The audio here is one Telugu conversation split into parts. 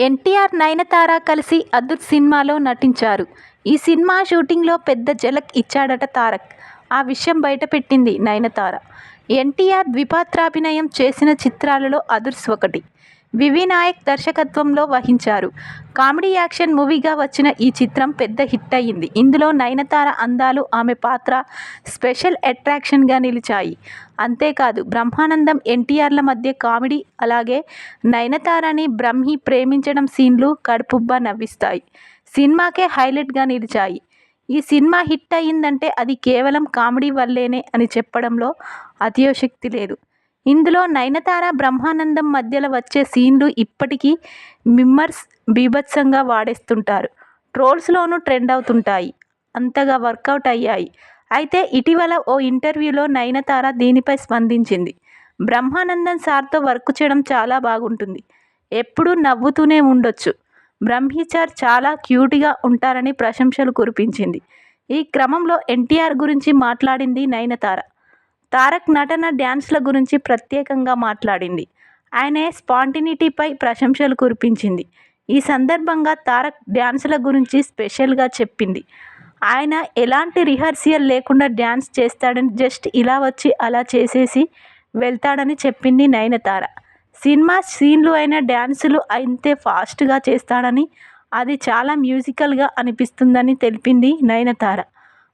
ఎన్టీఆర్ నయనతార కలిసి అదుర్స్ సినిమాలో నటించారు. ఈ సినిమా షూటింగ్లో పెద్ద జలక్ ఇచ్చాడట తారక్. ఆ విషయం బయటపెట్టింది నయనతార. ఎన్టీఆర్ ద్విపాత్రాభినయం చేసిన చిత్రాలలో అదుర్స్ ఒకటి. వివి నాయక్ దర్శకత్వంలో వహించారు. కామెడీ యాక్షన్ మూవీగా వచ్చిన ఈ చిత్రం పెద్ద హిట్ అయింది ఇందులో నయనతార అందాలు ఆమె పాత్ర స్పెషల్ అట్రాక్షన్గా నిలిచాయి. అంతేకాదు బ్రహ్మానందం ఎన్టీఆర్ల మధ్య కామెడీ అలాగే నయనతారని బ్రహ్మి ప్రేమించడం సీన్లు కడుపుబ్బా నవ్విస్తాయి. సినిమాకే హైలైట్గా నిలిచాయి. ఈ సినిమా హిట్ అయిందంటే అది కేవలం కామెడీ వల్లేనే అని చెప్పడంలో అతియోశక్తి లేదు. ఇందులో నయనతార బ్రహ్మానందం మధ్యలో వచ్చే సీన్లు ఇప్పటికీ మిమ్మర్స్ బీభత్సంగా వాడేస్తుంటారు. ట్రోల్స్లోనూ ట్రెండ్ అవుతుంటాయి. అంతగా వర్కౌట్ అయ్యాయి. అయితే ఇటీవల ఓ ఇంటర్వ్యూలో నయనతార దీనిపై స్పందించింది. బ్రహ్మానందం సార్తో వర్క్ చేయడం చాలా బాగుంటుంది. ఎప్పుడూ నవ్వుతూనే ఉండొచ్చు. బ్రహ్మీచార్ చాలా క్యూట్గా ఉంటారని ప్రశంసలు కురిపించింది. ఈ క్రమంలో ఎన్టీఆర్ గురించి మాట్లాడింది నయనతార. తారక్ నటన డ్యాన్స్ల గురించి ప్రత్యేకంగా మాట్లాడింది. ఆయన స్పాంటినిటీపై ప్రశంసలు కురిపించింది. ఈ సందర్భంగా తారక్ డ్యాన్సుల గురించి స్పెషల్గా చెప్పింది. ఆయన ఎలాంటి రిహర్సల్ లేకుండా డ్యాన్స్ చేస్తాడని జస్ట్ ఇలా వచ్చి అలా చేసేసి వెళ్తాడని చెప్పింది నయనతార. సినిమా సీన్లు అయిన డ్యాన్సులు అంతే ఫాస్ట్గా చేస్తాడని అది చాలా మ్యూజికల్గా అనిపిస్తుందని తెలిపింది నయనతార.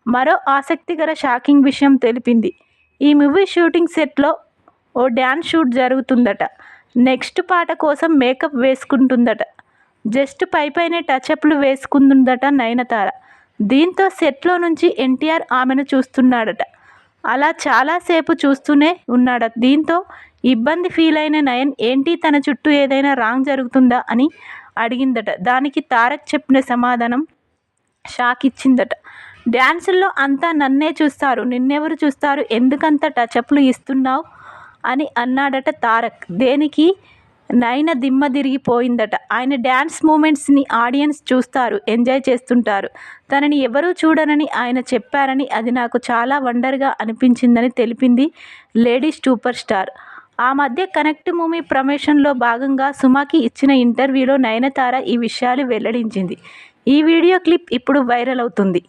మరో ఆసక్తికర షాకింగ్ విషయం తెలిపింది. ఈ మూవీ షూటింగ్ సెట్లో ఓ డ్యాన్స్ షూట్ జరుగుతుందట. నెక్స్ట్ పాట కోసం మేకప్ వేసుకుంటుందట. జస్ట్ పైపైనే టచ్అప్లు వేసుకుంటుందట నయనతార. దీంతో సెట్లో నుంచి ఎన్టీఆర్ ఆమెను చూస్తున్నాడట. అలా చాలాసేపు చూస్తూనే ఉన్నాడట దీంతో ఇబ్బంది ఫీల్ అయిన నయన్ ఏంటి తన చుట్టూ ఏదైనా రాంగ్ జరుగుతుందా? అని అడిగిందట. దానికి తారక్ చెప్పిన సమాధానం షాక్ ఇచ్చిందట డ్యాన్సుల్లో అంతా నన్నే చూస్తారు నిన్నెవరు చూస్తారు ఎందుకంత టచప్లు ఇస్తున్నావు? అని అన్నాడట తారక్. దేనికి? నయన దిమ్మ తిరిగిపోయిందట. ఆయన డ్యాన్స్ మూమెంట్స్ని ఆడియన్స్ చూస్తారు ఎంజాయ్ చేస్తుంటారు. తనని ఎవరూ చూడనని ఆయన చెప్పారని అది నాకు చాలా వండర్గా అనిపించిందని తెలిపింది లేడీ సూపర్ స్టార్. ఆ మధ్య కనెక్ట్ మూవీ ప్రమోషన్లో భాగంగా సుమాకి ఇచ్చిన ఇంటర్వ్యూలో నయనతార ఈ విషయాలు వెల్లడించింది. ఈ వీడియో క్లిప్ ఇప్పుడు వైరల్ అవుతుంది.